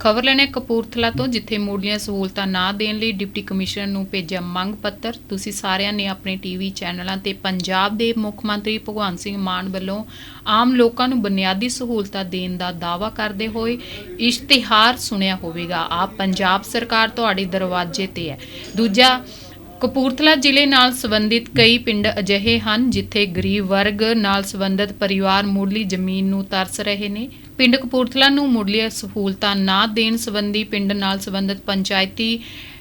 ਖਬਰ ਲੈਣੇ ਕਪੂਰਥਲਾ ਤੋਂ, ਜਿੱਥੇ ਮੁੱਢਲੀਆਂ ਸਹੂਲਤਾਂ ਨਾ ਦੇਣ ਲਈ ਡਿਪਟੀ ਕਮਿਸ਼ਨਰ ਨੂੰ ਭੇਜਿਆ ਮੰਗ ਪੱਤਰ। ਤੁਸੀਂ ਸਾਰਿਆਂ ਨੇ ਆਪਣੇ ਟੀਵੀ ਚੈਨਲਾਂ ਤੇ ਪੰਜਾਬ ਦੇ ਮੁੱਖ ਮੰਤਰੀ ਭਗਵੰਤ ਸਿੰਘ ਮਾਨ ਵੱਲੋਂ ਆਮ ਲੋਕਾਂ ਨੂੰ ਬੁਨਿਆਦੀ ਸਹੂਲਤਾਂ ਦੇਣ ਦਾ ਦਾਅਵਾ ਕਰਦੇ ਹੋਏ ਇਸ਼ਤਿਹਾਰ ਸੁਣਿਆ ਹੋਵੇਗਾ। ਆਪ ਪੰਜਾਬ ਸਰਕਾਰ ਤੁਹਾਡੇ ਦਰਵਾਜ਼ੇ ਤੇ ਹੈ। ਦੂਜਾ ਕਪੂਰਥਲਾ ਜ਼ਿਲ੍ਹੇ ਨਾਲ ਸੰਬੰਧਿਤ ਕਈ ਪਿੰਡ ਅਜਿਹੇ ਹਨ ਜਿੱਥੇ ਗਰੀਬ ਵਰਗ ਨਾਲ ਸੰਬੰਧਿਤ ਪਰਿਵਾਰ ਮੁੱਢਲੀ ਜ਼ਮੀਨ ਨੂੰ ਤਰਸ ਰਹੇ ਨੇ। ਪਿੰਡ ਕਪੂਰਥਲਾ ਨੂੰ ਮੁੱਢਲੀ ਸਹੂਲਤਾਂ ਨਾ ਦੇਣ ਸੰਬੰਧੀ ਪਿੰਡ ਨਾਲ ਸੰਬੰਧਿਤ ਪੰਚਾਇਤੀ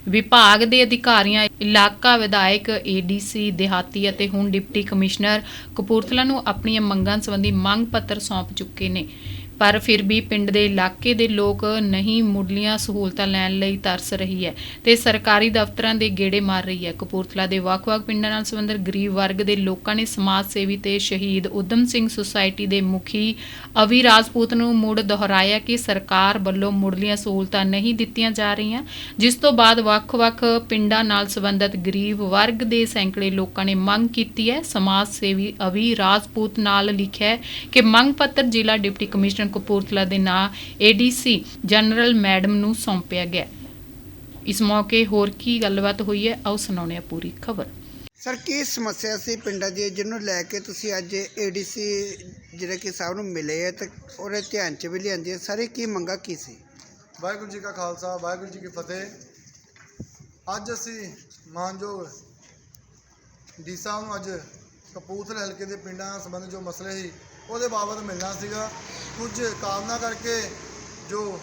ਵਿਭਾਗ ਦੇ ਅਧਿਕਾਰੀਆਂ, ਇਲਾਕਾ ਵਿਧਾਇਕ ਏਡੀਸੀ ਦਿਹਾਤੀ ਅਤੇ ਹੁਣ ਡਿਪਟੀ ਕਮਿਸ਼ਨਰ ਕਪੂਰਥਲਾ ਨੂੰ ਆਪਣੀਆਂ ਮੰਗਾਂ ਸੰਬੰਧੀ ਮੰਗ ਪੱਤਰ ਸੌਂਪ ਚੁੱਕੇ ਨੇ। ਪਰ ਫਿਰ ਵੀ ਪਿੰਡ ਦੇ ਇਲਾਕੇ ਦੇ ਲੋਕ ਨਹੀਂ ਮੁੱਢਲੀਆਂ ਸਹੂਲਤਾਂ ਲੈਣ ਲਈ ਤਰਸ ਰਹੀ ਹੈ ਤੇ ਸਰਕਾਰੀ ਦਫ਼ਤਰਾਂ ਦੇ ਗੇੜੇ ਮਾਰ ਰਹੀ ਹੈ। ਕਪੂਰਥਲਾ ਦੇ ਵੱਖ-ਵੱਖ ਪਿੰਡਾਂ ਨਾਲ ਸੰਬੰਧਿਤ ਗਰੀਬ ਵਰਗ ਦੇ ਲੋਕਾਂ ਨੇ ਸਮਾਜ ਸੇਵੀ ਤੇ ਸ਼ਹੀਦ ਉਦਮ ਸਿੰਘ ਸੁਸਾਇਟੀ ਦੇ ਮੁਖੀ ਅਵੀ ਰਾਜਪੂਤ ਨੂੰ ਮੁੜ ਦੁਹਰਾਇਆ ਕਿ ਸਰਕਾਰ ਵੱਲੋਂ ਮੁੱਢਲੀਆਂ ਸਹੂਲਤਾਂ ਨਹੀਂ ਦਿੱਤੀਆਂ ਜਾ ਰਹੀਆਂ, ਜਿਸ ਤੋਂ ਬਾਅਦ ਵੱਖ-ਵੱਖ ਪਿੰਡਾਂ ਨਾਲ ਸੰਬੰਧਿਤ ਗਰੀਬ ਵਰਗ ਦੇ ਸੈਂਕੜੇ ਲੋਕਾਂ ਨੇ ਮੰਗ ਕੀਤੀ ਹੈ। ਸਮਾਜ ਸੇਵੀ ਅਵੀ ਰਾਜਪੂਤ ਨਾਲ ਲਿਖਿਆ ਕਿ ਮੰਗ ਪੱਤਰ ਜ਼ਿਲ੍ਹਾ ਡਿਪਟੀ ਕਮਿਸ਼ਨਰ ਕਪੂਰਥਲਾ ਦੇ ਨਾਂ ਏਡੀਸੀ ਜਨਰਲ ਮੈਡਮ ਨੂੰ ਸੌਂਪਿਆ ਗਿਆ। ਇਸ ਮੌਕੇ ਹੋਰ ਕੀ ਗੱਲਬਾਤ ਹੋਈ ਹੈ ਆਓ ਸੁਣਾਉਂਦੇ ਹਾਂ ਪੂਰੀ ਖਬਰ। ਸਰ ਕੀ ਸਮੱਸਿਆ ਸੀ ਪਿੰਡਾਂ ਦੀ ਜਿਹਨੂੰ ਲੈ ਕੇ ਤੁਸੀਂ ਅੱਜ ਏਡੀਸੀ ਜਿਹੜੇ ਕਿ ਸਾਹਿਬ ਨੂੰ ਮਿਲੇ ਆ ਤੇ ਉਹਦੇ ਧਿਆਨ 'ਚ ਵੀ ਲਿਆਂਦੀ ਹੈ ਸਾਰੇ ਕੀ ਮੰਗਾ ਕੀ ਸੀ? ਵਾਹਿਗੁਰੂ ਜੀ ਕਾ ਖਾਲਸਾ ਵਾਹਿਗੁਰੂ ਜੀ ਕੀ ਫਤਿਹ। ਅੱਜ ਅਸੀਂ ਮਾਨਯੋਗ ਡੀ ਸਾਹਿਬ ਨੂੰ ਅੱਜ ਕਪੂਰਥਲੇ ਹਲਕੇ ਦੇ ਪਿੰਡਾਂ ਨਾਲ ਸੰਬੰਧਿਤ ਜੋ ਮਸਲੇ ਸੀ, ਉਹਦੇ ਬਾਬਤ ਮਿਲਣਾ ਸੀਗਾ। ਕੁਝ ਕਾਰਨਾਂ ਕਰਕੇ ਜੋ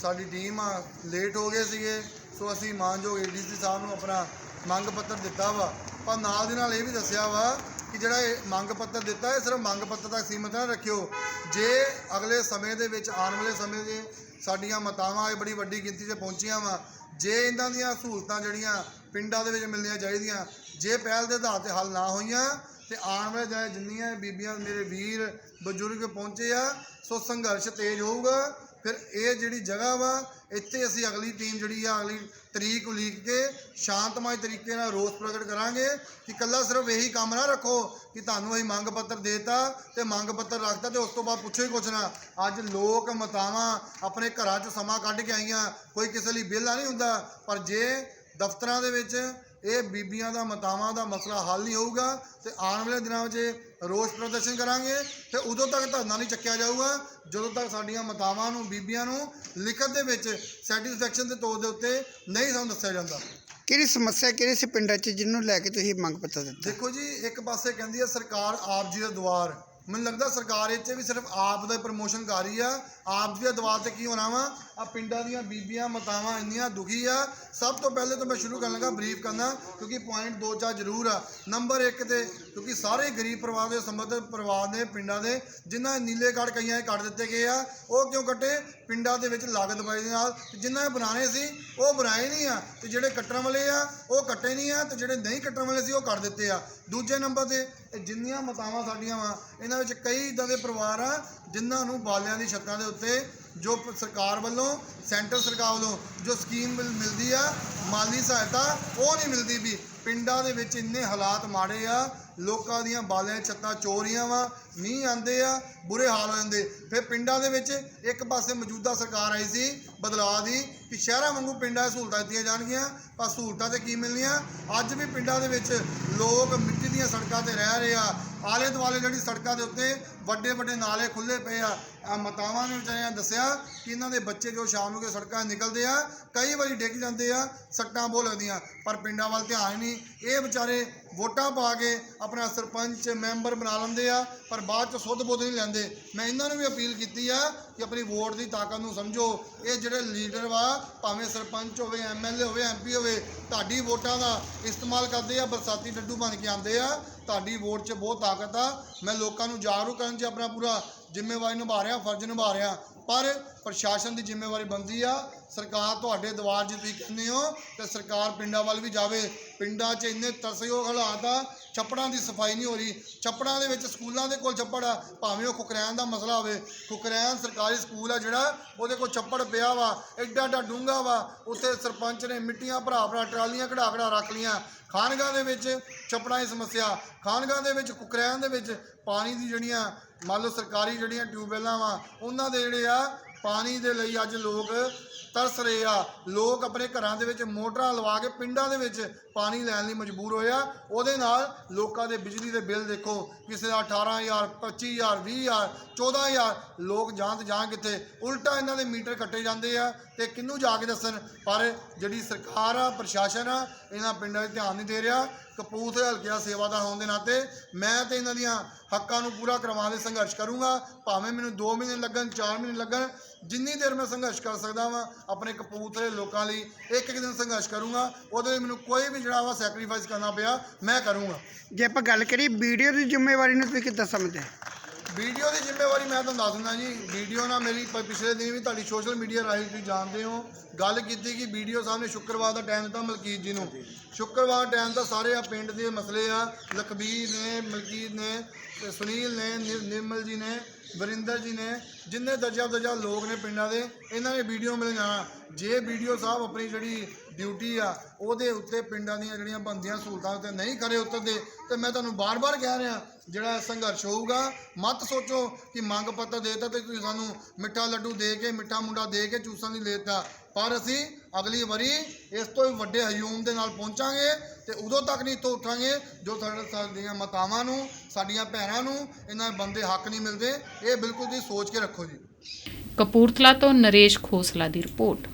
ਸਾਡੀ ਟੀਮ ਆ, ਲੇਟ ਹੋ ਗਏ ਸੀਗੇ। ਸੋ ਅਸੀਂ ਮਾਨਯੋਗ ਏਡੀਸੀ ਸਾਹਿਬ ਨੂੰ ਆਪਣਾ ਮੰਗ ਪੱਤਰ ਦਿੱਤਾ ਵਾ। ਪਰ ਨਾਲ ਦੇ ਨਾਲ ਇਹ ਵੀ ਦੱਸਿਆ ਵਾ ਕਿ ਜਿਹੜਾ ਇਹ ਮੰਗ ਪੱਤਰ ਦਿੱਤਾ, ਇਹ ਸਿਰਫ ਮੰਗ ਪੱਤਰ ਤੱਕ ਸੀਮਤ ਨਾ ਰੱਖਿਓ। ਜੇ ਅਗਲੇ ਸਮੇਂ ਦੇ ਵਿੱਚ, ਆਉਣ ਵਾਲੇ ਸਮੇਂ ਦੇ ਸਾਡੀਆਂ ਮਤਾਵਾਂ ਇਹ ਬੜੀ ਵੱਡੀ ਗਿਣਤੀ 'ਤੇ ਪਹੁੰਚੀਆਂ ਵਾ, ਜੇ ਇਹਨਾਂ ਦੀਆਂ ਸਹੂਲਤਾਂ ਜਿਹੜੀਆਂ ਪਿੰਡਾਂ ਦੇ ਵਿੱਚ ਮਿਲਣੀਆਂ ਚਾਹੀਦੀਆਂ ਜੇ ਪਹਿਲ ਦੇ ਆਧਾਰ ਤੇ ਹੱਲ ਨਾ ਹੋਈਆਂ ਤੇ ਆਉਣ ਵਾਲੇ ਦਿਨਾਂ ਜਿੰਨੀਆਂ ਬੀਬੀਆਂ ਮੇਰੇ ਵੀਰ, ਬਜ਼ੁਰਗ ਪਹੁੰਚੇ ਆ, ਸੋ ਸੰਘਰਸ਼ ਤੇਜ਼ ਹੋਊਗਾ। ਫਿਰ ਇਹ ਜਿਹੜੀ ਜਗ੍ਹਾ ਵਾ, ਇੱਥੇ ਅਸੀਂ ਅਗਲੀ ਟੀਮ ਜਿਹੜੀ ਆ, ਅਗਲੀ ਤਰੀਕ ਉਲੀਕ ਕੇ ਸ਼ਾਂਤਮਈ ਤਰੀਕੇ ਨਾਲ ਰੋਸ ਪ੍ਰਗਟ ਕਰਾਂਗੇ ਕਿ ਕੱਲਾ ਸਿਰਫ ਇਹੀ ਕੰਮ ਨਾ ਰੱਖੋ ਕਿ ਤੁਹਾਨੂੰ ਅਸੀਂ ਮੰਗ ਪੱਤਰ ਦੇਤਾ ਤੇ ਮੰਗ ਪੱਤਰ ਰੱਖਤਾ ਤੇ ਉਸ ਤੋਂ ਬਾਅਦ ਪੁੱਛੋ ਹੀ ਕੁਛ ਨਾ। ਅੱਜ ਲੋਕ ਮਤਾਵਾਂ ਆਪਣੇ ਘਰਾਂ 'ਚ ਸਮਾਂ ਕੱਢ ਕੇ ਆਈਆਂ। ਕੋਈ ਕਿਸੇ ਲਈ ਵਿਹਲਾ ਨਹੀਂ ਹੁੰਦਾ। ਪਰ ਜੇ ਦਫ਼ਤਰਾਂ ਦੇ ਵਿੱਚ ਇਹ ਬੀਬੀਆਂ ਦਾ ਮਤਾਵਾਂ ਦਾ ਮਸਲਾ ਹੱਲ ਨਹੀਂ ਹੋਊਗਾ ਤੇ ਆਉਣ ਵਾਲੇ ਦਿਨਾਂ ਵਿੱਚ ਰੋਸ ਪ੍ਰਦਰਸ਼ਨ ਕਰਾਂਗੇ ਤੇ ਉਦੋਂ ਤੱਕ ਧਰਨਾ ਨਹੀਂ ਚੱਕਿਆ ਜਾਊਗਾ ਜਦੋਂ ਤੱਕ ਸਾਡੀਆਂ ਮਤਾਵਾਂ ਨੂੰ ਬੀਬੀਆਂ ਨੂੰ ਲਿਖਤ ਦੇ ਵਿੱਚ ਸੈਟੀਸਫੈਕਸ਼ਨ ਦੇ ਤੌਰ ਦੇ ਉੱਤੇ ਨਹੀਂ ਸਾਨੂੰ ਦੱਸਿਆ ਜਾਂਦਾ। ਕਿਹੜੀ ਸਮੱਸਿਆ ਕਿਹੜੀ ਸੀ ਪਿੰਡਾਂ 'ਚ ਜਿਹਨੂੰ ਲੈ ਕੇ ਤੁਸੀਂ ਮੰਗ ਪੱਤਰ ਦਿੱਤਾ? ਦੇਖੋ ਜੀ ਇੱਕ ਪਾਸੇ ਕਹਿੰਦੀ ਹੈ ਸਰਕਾਰ ਆਪ ਜੀ ਦਾ ਦੁਆਰ ਮੈਨੂੰ ਲੱਗਦਾ ਸਰਕਾਰ 'ਚ ਵੀ ਸਿਰਫ ਆਪ ਦਾ ਪ੍ਰਮੋਸ਼ਨ ਕਰ ਰਹੀ ਆ ਆਪ ਜੀ ਦਾ ਦੁਆਰ ਤੇ ਕੀ ਹੋਣਾ ਵਾ? ਆ ਪਿੰਡਾਂ ਦੀਆਂ ਬੀਬੀਆਂ, ਮਾਤਾਵਾਂ ਇੰਨੀਆਂ ਦੁਖੀ ਆ। ਸਭ ਤੋਂ ਪਹਿਲੇ ਤਾਂ ਮੈਂ ਸ਼ੁਰੂ ਕਰਨ ਲੱਗਾ ਬਰੀਫ ਕਰਨਾ, ਕਿਉਂਕਿ ਪੁਆਇੰਟ ਦੋ ਚਾਰ ਜ਼ਰੂਰ ਆ। ਨੰਬਰ 1 ਤੇ, ਕਿਉਂਕਿ ਸਾਰੇ ਗਰੀਬ ਪਰਿਵਾਰ ਦੇ ਸੰਬੰਧਿਤ ਪਰਿਵਾਰ ਨੇ ਪਿੰਡਾਂ ਦੇ, ਜਿਨ੍ਹਾਂ ਨੀਲੇ ਕਾਰਡ ਕਈਆਂ ਦੇ ਕੱਟ ਦਿੱਤੇ ਗਏ ਆ, ਉਹ ਕਿਉਂ ਕੱਟੇ? ਪਿੰਡਾਂ ਦੇ ਵਿੱਚ ਲਾਗਤ ਬਾਈ ਦੇ ਨਾਲ। ਜਿਨ੍ਹਾਂ ਨੇ ਬਣਾਣੇ ਸੀ, ਉਹ ਬਣਾਏ ਨਹੀਂ ਆ। ਤੇ ਜਿਹੜੇ ਕੱਟਣ ਵਾਲੇ ਆ, ਉਹ ਕੱਟੇ ਨਹੀਂ ਆ। ਤੇ ਜਿਹੜੇ ਨਹੀਂ ਕੱਟਣ ਵਾਲੇ ਸੀ, ਉਹ ਕੱਟ ਦਿੱਤੇ ਆ। ਦੂਜੇ ਨੰਬਰ ਤੇ ਜਿੰਨੀਆਂ ਮਾਤਾਵਾਂ ਸਾਡੀਆਂ ਵਾ, ਇਹਨਾਂ ਵਿੱਚ ਕਈ ਇਦਾਂ ਦੇ ਪਰਿਵਾਰ ਆ, ਜਿਨ੍ਹਾਂ ਨੂੰ ਬਾਲਿਆਂ ਦੀ ਛੱਤਾਂ ਦੇ ਉੱਤੇ ਜੋ ਸਰਕਾਰ ਵੱਲੋਂ, ਸੈਂਟਰ ਸਰਕਾਰ ਵੱਲੋਂ ਜੋ ਸਕੀਮ ਮਿਲ- ਮਿਲਦੀ ਆ, ਮਾਲੀ ਸਹਾਇਤਾ, ਉਹ ਨਹੀਂ ਮਿਲਦੀ ਵੀ ਪਿੰਡਾਂ ਦੇ ਵਿੱਚ ਇੰਨੇ ਹਾਲਾਤ ਮਾੜੇ ਆ ਲੋਕਾਂ ਦੀਆਂ ਬਾਲਿਆਂ ਛੱਤਾਂ, ਚੋਰੀਆਂ ਵਾ, ਮੀਂਹ ਆਂਦੇ ਆ, ਬੁਰੇ ਹਾਲ ਹੋ ਜਾਂਦੇ। ਫਿਰ ਪਿੰਡਾਂ ਦੇ ਵਿੱਚ ਇੱਕ ਪਾਸੇ ਮੌਜੂਦਾ ਸਰਕਾਰ ਆਈ ਸੀ, ਬਦਲਾਅ ਦੀ, ਕਿ ਸ਼ਹਿਰਾਂ ਵਾਂਗੂ ਪਿੰਡਾਂ ਸਹੂਲਤਾਂ ਦਿੱਤੀਆਂ ਜਾਣਗੀਆਂ, ਪਰ ਸਹੂਲਤਾਂ ਤੇ ਕੀ ਮਿਲਣੀਆਂ? ਅੱਜ ਵੀ ਪਿੰਡਾਂ ਦੇ ਵਿੱਚ ਲੋਕ ਮਿੱਟੀ ਦੀਆਂ ਸੜਕਾਂ ਤੇ ਰਹਿ ਰਹੇ ਆ। ਆਲੇ ਦੁਆਲੇ ਜਿਹੜੀ ਸੜਕਾਂ ਦੇ ਉੱਤੇ ਵੱਡੇ ਵੱਡੇ ਨਾਲੇ ਖੁੱਲੇ ਪਏ ਆ। ਆ ਮਤਾਵਾਂ ਨੇ ਵਿਚਾਰਿਆਂ ਦੱਸਿਆ ਕਿ ਇਹਨਾਂ ਦੇ ਬੱਚੇ ਜੋ ਸ਼ਾਮ ਨੂੰ ਕੇ ਸੜਕਾਂ ਨਿਕਲਦੇ ਆ, ਕਈ ਵਾਰੀ ਡਿੱਗ ਜਾਂਦੇ ਆ, ਸੱਟਾਂ ਬਹੁਤ ਲੱਗਦੀਆਂ, ਪਰ ਪਿੰਡਾਂ ਵੱਲ ਧਿਆਨ ਨਹੀਂ। ਇਹ ਵਿਚਾਰੇ ਵੋਟਾਂ ਪਾ ਕੇ ਆਪਣਾ ਸਰਪੰਚ, ਮੈਂਬਰ ਬਣਾ ਲੈਂਦੇ ਆ, ਪਰ ਬਾਅਦ ਚ ਸੁੱਧ ਬੁੱਧ ਨਹੀਂ ਲੈਂਦੇ। ਮੈਂ ਇਹਨਾਂ ਨੂੰ ਵੀ ਅਪੀਲ ਕੀਤੀ ਆ ਕਿ ਆਪਣੀ ਵੋਟ ਦੀ ਤਾਕਤ ਨੂੰ ਸਮਝੋ। ਇਹ ਜਿਹੜੇ ਲੀਡਰ ਵਾ, ਭਾਵੇਂ ਸਰਪੰਚ ਹੋਵੇ ਐਮਐਲਏ ਹੋਵੇ ਐਮਪੀ ਹੋਵੇ, ਤੁਹਾਡੀ ਵੋਟਾਂ ਦਾ ਇਸਤੇਮਾਲ ਕਰਦੇ ਆ, ਬਰਸਾਤੀ ਡੱਡੂ ਬਣ ਕੇ ਆਉਂਦੇ ਆ। ਤੁਹਾਡੀ ਵੋਟ 'ਚ ਬਹੁਤ ਤਾਕਤ ਆ। ਮੈਂ ਲੋਕਾਂ ਨੂੰ ਜਾਗਰੂਕ ਕਰਨ 'ਚ ਆਪਣਾ ਪੂਰਾ ਜ਼ਿੰਮੇਵਾਰੀ ਨਿਭਾ ਰਿਹਾ, ਫਰਜ਼ ਨਿਭਾ ਰਿਹਾ। ਪਰ ਪ੍ਰਸ਼ਾਸਨ ਦੀ ਜ਼ਿੰਮੇਵਾਰੀ ਬਣਦੀ ਆ। ਸਰਕਾਰ ਤੁਹਾਡੇ ਦਵਾਰ ਜੇ ਤੁਸੀਂ ਕਹਿੰਦੇ ਹੋ ਤੇ ਸਰਕਾਰ ਪਿੰਡਾਂ ਵੱਲ ਵੀ ਜਾਵੇ। ਪਿੰਡਾਂ 'ਚ ਇੰਨੇ ਤਰਸਯੋਗ ਹਾਲਾਤ ਆ, ਛੱਪੜਾਂ ਦੀ ਸਫ਼ਾਈ ਨਹੀਂ ਹੋ ਰਹੀ। ਛੱਪੜਾਂ ਦੇ ਵਿੱਚ ਸਕੂਲਾਂ ਦੇ ਕੋਲ ਛੱਪੜ ਆ, ਭਾਵੇਂ ਉਹ ਖੁਕਰੈਨ ਦਾ ਮਸਲਾ ਹੋਵੇ। ਖੁਕਰੈਨ ਸਰਕਾਰੀ ਸਕੂਲ ਆ ਜਿਹੜਾ, ਉਹਦੇ ਕੋਲ ਛੱਪੜ ਪਿਆ ਵਾ, ਐਡਾ ਐਡਾ ਡੂੰਘਾ ਵਾ। ਉੱਥੇ ਸਰਪੰਚ ਨੇ ਮਿੱਟੀਆਂ ਭਰਾ ਭਰਾ ਟਰਾਲੀਆਂ ਕਢਾ ਕਢਾ ਰੱਖ ਲੀਆਂ ਖਾਨਗਾਹ ਦੇ ਵਿੱਚ ਛੱਪੜਾਂ ਦੀ ਸਮੱਸਿਆ ਖਾਨਗਾਹ ਦੇ ਵਿੱਚ ਕੁਕਰੈਨ ਦੇ ਵਿੱਚ ਪਾਣੀ ਦੀ ਜਿਹੜੀਆਂ, ਮੰਨ ਲਓ ਸਰਕਾਰੀ ਜਿਹੜੀਆਂ ਟਿਊਬਵੈਲਾਂ ਵਾ, ਉਹਨਾਂ ਦੇ ਜਿਹੜੇ ਆ ਪਾਣੀ ਦੇ ਲਈ ਅੱਜ ਲੋਕ ਤਰਸ ਰਹੇ ਆ। ਲੋਕ ਆਪਣੇ ਘਰਾਂ ਦੇ ਵਿੱਚ ਮੋਟਰਾਂ ਲਵਾ ਕੇ ਪਿੰਡਾਂ ਦੇ ਵਿੱਚ ਪਾਣੀ ਲੈਣ ਲਈ ਮਜਬੂਰ ਹੋਇਆ ਉਹਦੇ ਨਾਲ ਲੋਕਾਂ ਦੇ ਬਿਜਲੀ ਦੇ ਬਿੱਲ ਦੇਖੋ, ਕਿਸੇ ਦਾ 18000 25000 20000 14000 ਲੋਕ ਜਾਂ ਤੇ ਜਾਂ ਕਿੱਥੇ। ਉਲਟਾ ਇਹਨਾਂ ਦੇ ਮੀਟਰ ਕੱਟੇ ਜਾਂਦੇ ਆ। ਤੇ ਕਿਹਨੂੰ ਜਾ ਕੇ ਦੱਸਣ? ਪਰ ਜਿਹੜੀ ਸਰਕਾਰ ਆ, ਪ੍ਰਸ਼ਾਸਨ ਆ, ਇਹਨਾਂ ਪਿੰਡਾਂ 'ਤੇ ਧਿਆਨ ਨਹੀਂ ਦੇ ਰਿਹਾ। ਕਪੂਰਥਲੇ ਹਲਕੇ ਦਾ ਸੇਵਾਦਾਰ ਹੋਣ ਦੇ ਨਾਤੇ ਮੈਂ ਤੇ ਇਹਨਾਂ ਦੀਆਂ ਹੱਕਾਂ ਨੂੰ ਪੂਰਾ ਕਰਵਾਉਣ ਲਈ ਸੰਘਰਸ਼ ਕਰੂੰਗਾ। ਭਾਵੇਂ ਮੈਨੂੰ 2 ਮਹੀਨੇ ਲੱਗਣ 4 ਮਹੀਨੇ ਲੱਗਣ, ਜਿੰਨੀ ਦੇਰ ਮੈਂ ਸੰਘਰਸ਼ ਕਰ ਸਕਦਾ ਵਾਂ, ਆਪਣੇ ਕਪੂਰਥਲੇ ਲੋਕਾਂ ਲਈ ਇੱਕ ਇੱਕ ਦਿਨ ਸੰਘਰਸ਼ ਕਰੂੰਗਾ। ਉਹਦੇ ਲਈ ਮੈਨੂੰ ਕੋਈ ਵੀ ਜਿਹੜਾ ਵਾ ਸੈਕਰੀਫਾਈਸ ਕਰਨਾ ਪਿਆ, ਮੈਂ ਕਰੂੰਗਾ। ਜੇ ਆਪਾਂ ਗੱਲ ਕਰੀਏ ਵੀਡੀਓ ਦੀ ਜ਼ਿੰਮੇਵਾਰੀ ਨੂੰ ਤੁਸੀਂ ਕਿੱਦਾਂ ਸਮਝਦੇ? ਵੀਡੀਓ ਦੀ ਜ਼ਿੰਮੇਵਾਰੀ ਮੈਂ ਤੁਹਾਨੂੰ ਦੱਸ ਦਿੰਦਾ ਜੀ। ਵੀਡੀਓ ਨਾਲ ਮੇਰੀ ਪ- ਪਿਛਲੇ ਦਿਨ ਵੀ ਤੁਹਾਡੀ ਸੋਸ਼ਲ ਮੀਡੀਆ ਰਾਹੀਂ ਤੁਸੀਂ ਜਾਣਦੇ ਹੋ। ਗੱਲ ਕੀਤੀ ਕਿ ਵੀਡੀਓ ਸਾਹਮਣੇ ਸ਼ੁੱਕਰਵਾਰ ਦਾ ਟਾਈਮ ਦਿੱਤਾ ਮਲਕੀਤ ਜੀ ਨੂੰ। ਸ਼ੁੱਕਰਵਾਰ ਟਾਈਮ ਤਾਂ ਸਾਰੇ ਆ, ਪਿੰਡ ਦੇ ਮਸਲੇ ਆ। ਲਖਬੀਰ ਨੇ, ਮਲਕੀਤ ਨੇ ਤੇ ਸੁਨੀਲ ਨੇ ਨਿਰ- ਨਿਰਮਲ ਜੀ ਨੇ, ਵਰਿੰਦਰ ਜੀ ਨੇ, ਜਿੰਨੇ ਦਰਜਾ ਦਰਜਾ ਲੋਕ ਨੇ ਪਿੰਡਾਂ ਦੇ, ਇਹਨਾਂ ਨੇ ਵੀਡੀਓ ਮਿਲ ਜਾਣਾ ਜੇ ਵੀਡੀਓ ਸਾਹਿਬ ਆਪਣੀ ਜਿਹੜੀ ਡਿਊਟੀ ਆ, ਉਹਦੇ ਉੱਤੇ ਪਿੰਡਾਂ ਦੀਆਂ ਜਿਹੜੀਆਂ ਬੰਦੀਆਂ ਸਹੂਲਤਾਂ ਉੱਤੇ ਨਹੀਂ ਖਰੇ ਉਤਰਦੇ, ਤੇ ਮੈਂ ਤੁਹਾਨੂੰ ਬਾਰ-ਬਾਰ ਕਹਿ ਰਿਹਾ, ਜਿਹੜਾ ਸੰਘਰਸ਼ ਹੋਊਗਾ, ਮਤ ਸੋਚੋ ਕਿ ਮੰਗ ਪੱਤਰ ਦੇਤਾ ਤੇ ਤੁਸੀਂ ਸਾਨੂੰ ਮਿੱਠਾ ਲੱਡੂ ਦੇ ਕੇ, ਮਿੱਠਾ ਮੁੰਡਾ ਦੇ ਕੇ ਚੂਸਣ ਦੀ ਲੇਤਾ ਪਰ ਅਸੀਂ ਅਗਲੀ ਵਾਰੀ ਇਸ ਤੋਂ ਵੀ ਵੱਡੇ ਹਯੂਮ ਦੇ ਨਾਲ ਪਹੁੰਚਾਂਗੇ ਤੇ ਉਦੋਂ ਤੱਕ ਨਹੀਂ ਇੱਥੋਂ ਉੱਠਾਂਗੇ ਜੋ ਸਾਡੇ ਸਾਡੀਆਂ ਮਾਤਾਵਾਂ ਨੂੰ, ਸਾਡੀਆਂ ਭੈਣਾਂ ਨੂੰ ਇਹਨਾਂ ਬੰਦੇ ਹੱਕ ਨਹੀਂ ਮਿਲਦੇ। ਇਹ ਬਿਲਕੁਲ ਤੁਸੀਂ ਸੋਚ ਕੇ ਰੱਖੋ ਜੀ। ਕਪੂਰਥਲਾ ਤੋਂ ਨਰੇਸ਼ ਖੋਸਲਾ ਦੀ ਰਿਪੋਰਟ।